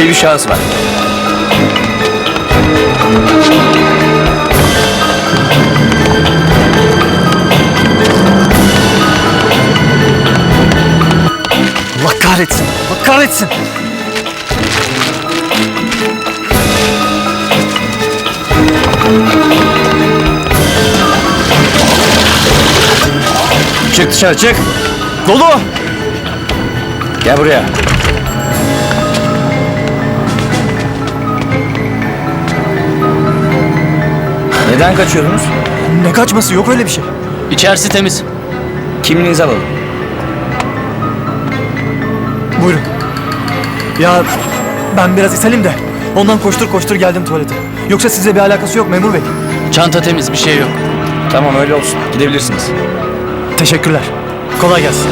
Şüpheli bir şahıs var. Allah kahretsin. Allah kahretsin. Çık dışarı çık. Dolu. Gel buraya. Neden kaçıyordunuz? Ne kaçması yok öyle bir şey. İçerisi temiz. Kimliğinizi alalım. Buyurun. Ya ben biraz ishalim de ondan koştur koştur geldim tuvalete. Yoksa size bir alakası yok memur bey. Çanta temiz bir şey yok. Tamam öyle olsun. Gidebilirsiniz. Teşekkürler. Kolay gelsin.